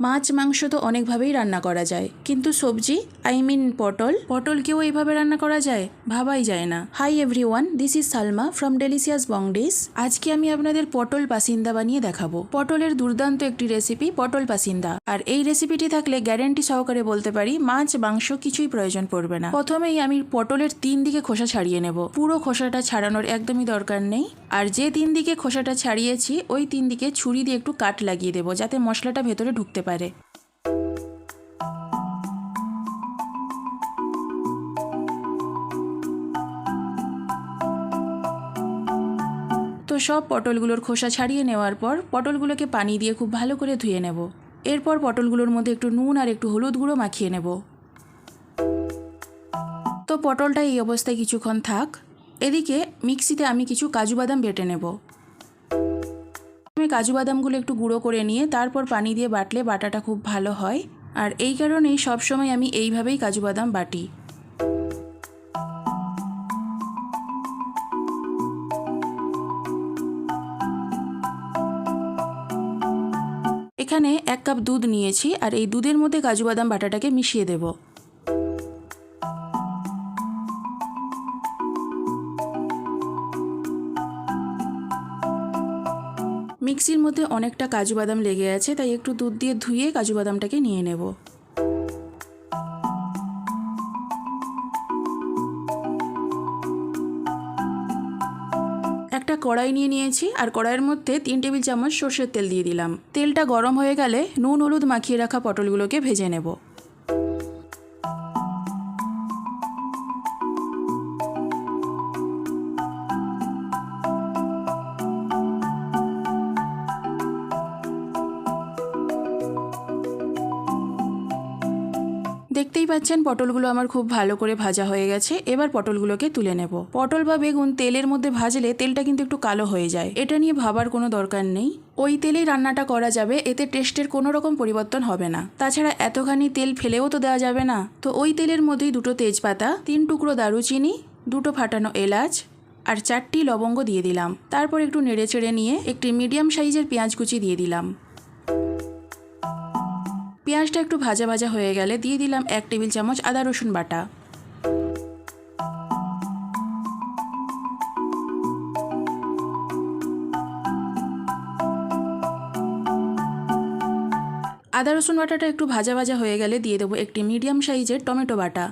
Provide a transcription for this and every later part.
মাছ, মাংস তো অনেকভাবেই রান্না করা যায়। কিন্তু সবজি আই মিন পটল, পটলকেও এইভাবে রান্না করা যায়? ভাবাই যায় না। Hi everyone this is Salma from delicious bong dish আজকে আমি আপনাদের পটল পাসিন্দা বানিয়ে দেখাবো। পটলের দুর্দান্ত একটি রেসিপি পটল পাসিন্দা। আর এই রেসিপিটি থাকলে গ্যারেন্টি সহকারে বলতে পারি, মাছ, মাংস কিছুই প্রয়োজন পড়বে না। প্রথমেই আমি পটলের তিন দিকে খোসা ছাড়িয়ে নেব। পুরো খোসাটা ছাড়ানোর একদমই দরকার নেই। আর যে তিন দিকে খোসাটা ছাড়িয়েছি, ওই তিন দিকে ছুরি দিয়ে একটু কাট লাগিয়ে দেবো, যাতে মশলাটা ভেতরে ঢুকতে পারে। তো সব পটলগুলোর খোসা ছাড়িয়ে নেওয়ার পর পটলগুলোকে পানি দিয়ে খুব ভালো করে ধুয়ে নেব। এরপর পটলগুলোর মধ্যে একটু নুন আর একটু হলুদ গুঁড়ো মাখিয়ে নেব। তো পটলটা এই অবস্থায় কিছুক্ষণ থাক। এদিকে মিক্সিতে আমি কিছু কাজু বাদাম বেটে নেব। আমি কাজু বাদামগুলো একটু গুঁড়ো করে নিয়ে তারপর পানি দিয়ে বাটলে বাটাটা খুব ভালো হয়। আর এই কারণেই সবসময় আমি এইভাবেই কাজু বাদাম বাটি। এখানে এক কাপ দুধ নিয়েছি আর এই দুধের মধ্যে কাজু বাদাম বাটাটাকে মিশিয়ে দেব। মিক্সির মধ্যে অনেকটা কাজু বাদাম লেগে আছে, তাই একটু দুধ দিয়ে ধুয়ে কাজু বাদামটাকে নিয়ে নেব। একটা কড়াই নিয়ে নিয়েছি, আর কড়াইয়ের মধ্যে তিন টেবিল চামচ সর্ষের তেল দিয়ে দিলাম। তেলটা গরম হয়ে গেলে নুন, হলুদ মাখিয়ে রাখা পটলগুলোকে ভেজে নেব। দেখতেই পাচ্ছেন পটলগুলো আমার খুব ভালো করে ভাজা হয়ে গেছে। এবার পটলগুলোকে তুলে নেব। পটল বা বেগুন তেলের মধ্যে ভাজলে তেলটা কিন্তু একটু কালো হয়ে যায়। এটা নিয়ে ভাবার কোনো দরকার নেই। ওই তেলেই রান্নাটা করা যাবে, এতে টেস্টের কোনো রকম পরিবর্তন হবে না। তাছাড়া এতখানি তেল ফেলেও তো দেওয়া যাবে না। তো ওই তেলের মধ্যেই দুটো তেজপাতা, তিন টুকরো দারুচিনি, দুটো ফাটানো এলাচ আর চারটি লবঙ্গ দিয়ে দিলাম। তারপর একটু নেড়ে চেড়ে নিয়ে একটি মিডিয়াম সাইজের পেঁয়াজ কুচি দিয়ে দিলাম। পেঁয়াজটা একটু ভাজা ভাজা হয়ে গেলে দিয়ে দিলাম এক টেবিল চামচ আদা রসুন বাটা। আদা রসুন বাটাটা একটু ভাজা ভাজা হয়ে গেলে দিয়ে দেবো একটি মিডিয়াম সাইজের টমেটো বাটা।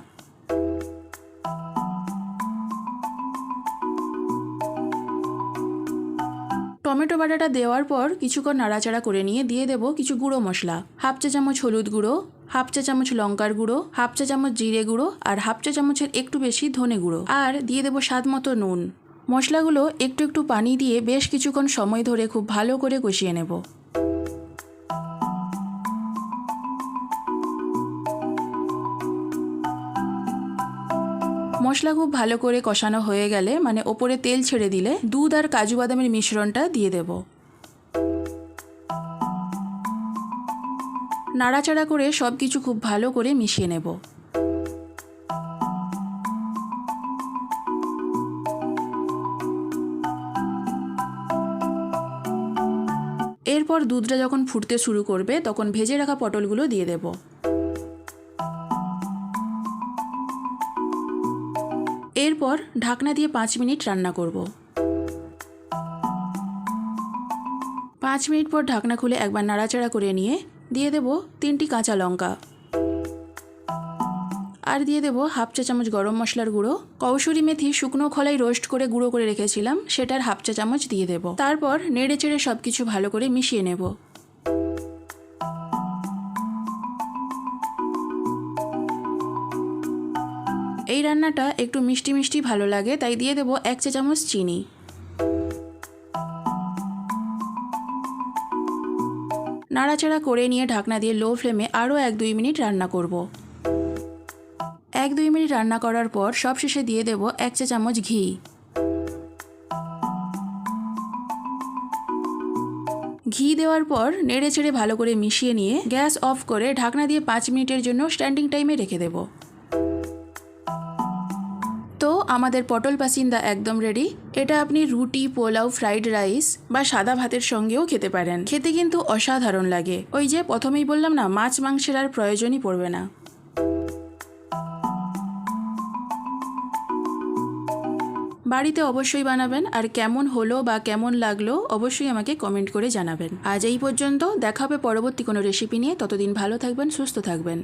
টমেটো বাটাটা দেওয়ার পর কিছুক্ষণ নাড়াচাড়া করে নিয়ে দিয়ে দেবো কিছু গুঁড়ো মশলা। হাফ চা চামচ হলুদ গুঁড়ো, হাফ চা চামচ লঙ্কার গুঁড়ো, হাফ চা চামচ জিরে গুঁড়ো আর হাফ চা চামচের একটু বেশি ধনে গুঁড়ো। আর দিয়ে দেবো স্বাদ মতো নুন। মশলাগুলো একটু একটু পানি দিয়ে বেশ কিছুক্ষণ সময় ধরে খুব ভালো করে কষিয়ে নেব। মশলা খুব ভালো করে কষানো হয়ে গেলে মানে ওপরে তেল ছেড়ে দিলে দুধ আর কাজু বাদামের মিশ্রণটা দিয়ে দেব। নাড়াচাড়া করে সব কিছু খুব ভালো করে মিশিয়ে নেব। এরপর দুধটা যখন ফুটতে শুরু করবে, তখন ভেজে রাখা পটলগুলো দিয়ে দেবো। এরপর ঢাকনা দিয়ে পাঁচ মিনিট রান্না করব। পাঁচ মিনিট পর ঢাকনা খুলে একবার নাড়াচাড়া করে নিয়ে দিয়ে দেব তিনটি কাঁচা লঙ্কা। আর দিয়ে দেবো হাফ চা চামচ গরম মশলার গুঁড়ো। কৌশরি মেথি শুকনো খোলাই রোস্ট করে গুঁড়ো করে রেখেছিলাম, সেটার হাফ চা চামচ দিয়ে দেব। তারপর নেড়ে চেড়ে সব কিছু ভালো করে মিশিয়ে নেব। এই রান্নাটা একটু মিষ্টি মিষ্টি ভালো লাগে, তাই দিয়ে দেবো এক চা চামচ চিনি। নাড়াচাড়া করে নিয়ে ঢাকনা দিয়ে লো ফ্লেমে আরও এক দুই মিনিট রান্না করব। এক দুই মিনিট রান্না করার পর সব শেষে দিয়ে দেব এক চা চামচ ঘি। ঘি দেওয়ার পর নেড়ে চেড়ে ভালো করে মিশিয়ে নিয়ে গ্যাস অফ করে ঢাকনা দিয়ে পাঁচ মিনিটের জন্য স্ট্যান্ডিং টাইমে রেখে দেবো। আমাদের পটল পাসিন্দা একদম রেডি এটা আপনি রুটি, পোলাও ফ্রাইড রাইস বা সাদা ভাতের সঙ্গেও খেতে পারেন। খেতে কিন্তু অসাধারণ লাগে। ওই যে প্রথমেই বললাম না, মাছ মাংসের আর প্রয়োজনই পড়বে না। বাড়িতে অবশ্যই বানাবেন, আর কেমন হলো বা কেমন লাগল অবশ্যই আমাকে কমেন্ট করে জানাবেন। আজ এই পর্যন্ত, দেখা হবে পরবর্তী কোনো রেসিপি নিয়ে। ততদিন ভালো থাকবেন, সুস্থ থাকবেন।